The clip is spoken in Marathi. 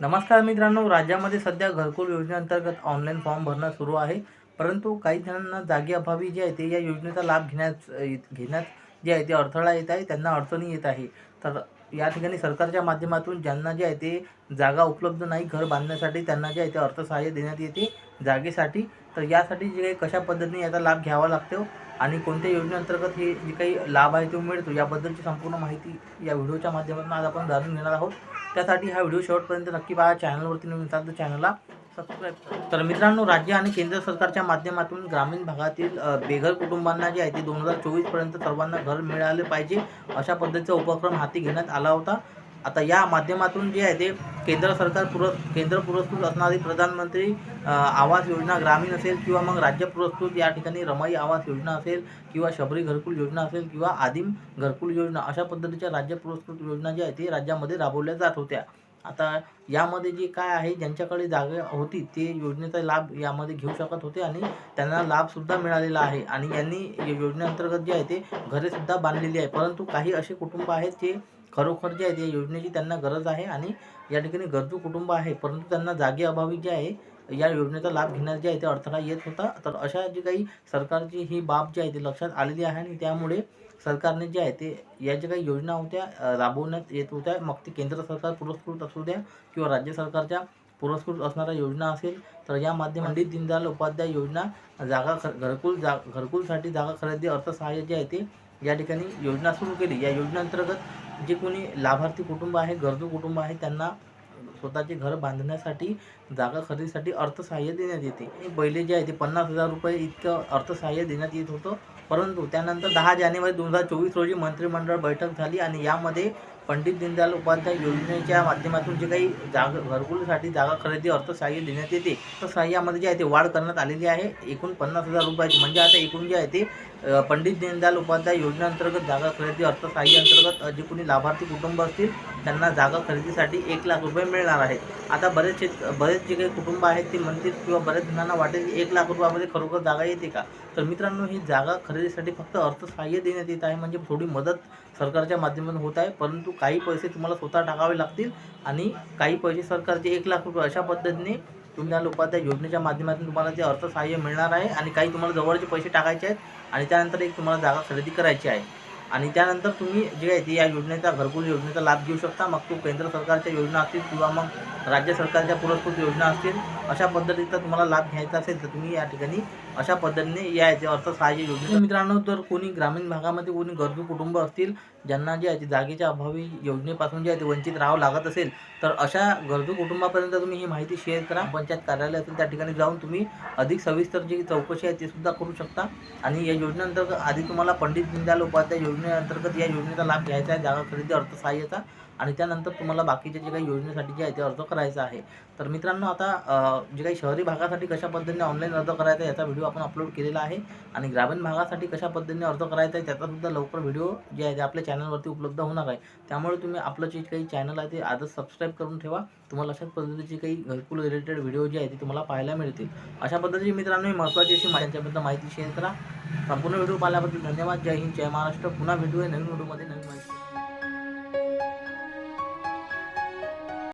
नमस्कार मित्रांनो राज्यामध्ये सध्या घरकुल योजनेअंतर्गत ऑनलाईन फॉर्म भरणं सुरू आहे. परंतु काही जणांना जागेअभावी जे आहे ते या योजनेचा लाभ घेण्यास घेण्यात जे आहे ते अडथळा येत आहे त्यांना अडचणी येत आहे. तर या ठिकाणी सरकारच्या माध्यमातून ज्यांना जे आहे ते जागा उपलब्ध नाही घर बांधण्यासाठी त्यांना जे आहे ते अर्थसहाय्य देण्यात येते जागेसाठी. तर यासाठी जे काही कशा पद्धतीने याचा लाभ घ्यावा लागतो आणि कोणत्या योजनेअंतर्गत हे जे काही लाभ आहे तो मिळतो याबद्दलची संपूर्ण माहिती या व्हिडिओच्या माध्यमातून आज आपण जाणून घेणार आहोत. त्यासाठी हा व्हिडिओ शेवटपर्यंत नक्की पहा. चॅनलवरती नवीन असाल तर चॅनलला सबस्क्राईब करा. तर मित्रांनो राज्य आणि केंद्र सरकारच्या माध्यमातून ग्रामीण भागातील बेघर कुटुंबांना जे आहे ते दोन हजार चोवीसपर्यंत सर्वांना घर मिळाले पाहिजे अशा पद्धतीचा उपक्रम हाती घेण्यात आला होता. आता या माध्यमातून जे आहे ते केंद्र सरकार पुर केंद्र पुरस्कृत असणारी प्रधानमंत्री आवास योजना ग्रामीण असेल किंवा मग राज्य पुरस्कृत या ठिकाणी रमाई आवास योजना असेल किंवा शबरी घरकुल योजना असेल किंवा आदिम घरकुल योजना अशा पद्धतीच्या राज्य पुरस्कृत योजना ज्या आहेत ते राज्यामध्ये राबवल्या जात होत्या. आता यामध्ये जे काय आहे ज्यांच्याकडे जागा होती ते योजनेचा लाभ यामध्ये घेऊ शकत होते आणि त्यांना लाभसुद्धा मिळालेला आहे आणि यांनी योजनेअंतर्गत जे आहे ते घरेसुद्धा बांधलेली आहे. परंतु काही असे कुटुंब आहेत जे खरोखर जे आहे या योजनेची त्यांना गरज आहे आणि या ठिकाणी गरजू कुटुंब आहे परंतु त्यांना जागेअभावी जे आहे या योजनेचा लाभ घेण्यास जे आहे ते अडथळा येत होता. तर अशा जी काही सरकारची ही बाब जी आहे ती लक्षात आलेली आहे आणि त्यामुळे सरकारने जे आहे ते या ज्या काही योजना होत्या राबवण्यात येत होत्या. मग ते केंद्र सरकार पुरस्कृत असू द्या किंवा राज्य सरकारच्या पुरस्कृत असणाऱ्या योजना असेल तर या माध्यम दीनदयाल उपाध्याय योजना जागा ख घरकुल जा घरकुलसाठी जागा खरेदी अर्थसहाय्य जे आहे ते या ठिकाणी योजना सुरू केली. या योजनेअंतर्गत जे कोणी लाभार्थी कुटुंब आहे गरजू कुटुंब आहे त्यांना स्वतःचे घर बांधण्यासाठी जागा खरेदीसाठी अर्थसहाय्य देण्यात येते. हे पहिले जे आहे ते पन्नास हजार रुपये इतकं अर्थसहाय्य देण्यात येत होतं. परंतु त्यानंतर दहा जानेवारी दोन हजार चोवीस रोजी मंत्रिमंडळ बैठक झाली आणि यामध्ये पंडित दीनदयाल उपाध्याय योजनेच्या माध्यमातून जे काही जागा घरकुलसाठी जागा खरेदी अर्थसहाय्य देण्यात येते तर सहाय्यामध्ये जे आहे ते वाढ करण्यात आलेली आहे. एकूण पन्नास हजार रुपयाची म्हणजे आता एकूण जे आहे ते पंडित दीनदयाल उपाध्याय योजनेअंतर्गत जागा खरेदी अर्थसहाय्य अंतर्गत जे कोणी लाभार्थी कुटुंब असतील त्यांना जागा खरेदीसाठी एक लाख रुपये मिळणार आहेत आता बरेच शेत बरेच जे काही कुटुंब आहेत ते म्हणतील किंवा बऱ्याच जणांना वाटेल की एक लाख रुपयामध्ये खरोखर जागा येते का? तर मित्रांनो ही जागा खरेदीसाठी फक्त अर्थसहाय्य देण्यात येत आहे म्हणजे थोडी मदत सरकारच्या माध्यमातून होत आहे परंतु काही पैसे तुम्हाला स्वतः टाकावे लागतील आणि काही पैसे सरकारचे एक लाख रुपये अशा पद्धतीने तुम्हाला उपाध्याय योजनेच्या माध्यमातून तुम्हाला ते अर्थसहाय्य मिळणार आहे आणि काही तुम्हाला जवळचे पैसे टाकायचे आहेत आणि त्यानंतर एक तुम्हाला जागा खरेदी करायची आहे. आणि त्यानंतर तुम्ही जे आहे ते या योजनेचा घरकुल योजनेचा लाभ घेऊ शकता. मग तो केंद्र सरकारच्या योजना असतील किंवा मग राज्य सरकारच्या पुरस्कृत योजना असतील अशा पद्धतीचा तुम्हाला लाभ घ्यायचा असेल तर तुम्ही या ठिकाणी अशा पद्धतीने या याचे अर्थसहाय्य योजने मित्रांनो जर कोणी ग्रामीण भागामध्ये कोणी गरजू कुटुंब असतील ज्यांना जे आहे ते जागेच्या अभावी योजनेपासून जे आहे ते वंचित राहावं लागत असेल तर अशा गरजू कुटुंबापर्यंत तुम्ही ही माहिती शेअर करा. पंचायत कार्यालय असेल त्या ठिकाणी जाऊन तुम्ही अधिक सविस्तर जी चौकशी आहे ती सुद्धा करू शकता. आणि या योजनेअंतर्गत आधी तुम्हाला पंडित दीनदयाल उपाध्याय योजनेअंतर्गत या योजनेचा लाभ घ्यायचा आहे. जागा खरेदी अर्थसहाय्याचा आणि त्यानंतर तुम्हाला बाकीचे जे काही योजनेसाठी जे आहे ते अर्ज करायचा आहे. तर मित्रांनो आता जे काही शहरी भागासाठी कशा पद्धतीने ऑनलाईन अर्ज करायचा आहे याचा व्हिडिओ आपण अपलोड केलेला आहे. आणि ग्रामीण भागासाठी कशा पद्धतीने अर्ज करायचा आहे त्याचासुद्धा लवकर व्हिडिओ जे आहे ते आपल्या चॅनलवरती उपलब्ध होणार आहे. त्यामुळे तुम्ही आपलं जे काही चॅनल आहे ते आजच सबस्क्राईब करून ठेवा. तुम्हाला अशाच पद्धतीचे काही घरकुल रिलेटेड व्हिडिओ जे आहे ते तुम्हाला पाहायला मिळतील. अशा पद्धतीची मित्रांनो ही महत्त्वाची अशी माझ्याबद्दल माहिती शेअर करा. संपूर्ण व्हिडिओ पाहिल्याबद्दल धन्यवाद. जय हिंद जय महाराष्ट्र. पुन्हा भेटूया नवीन व्हिडिओमध्ये नवीन माहिती.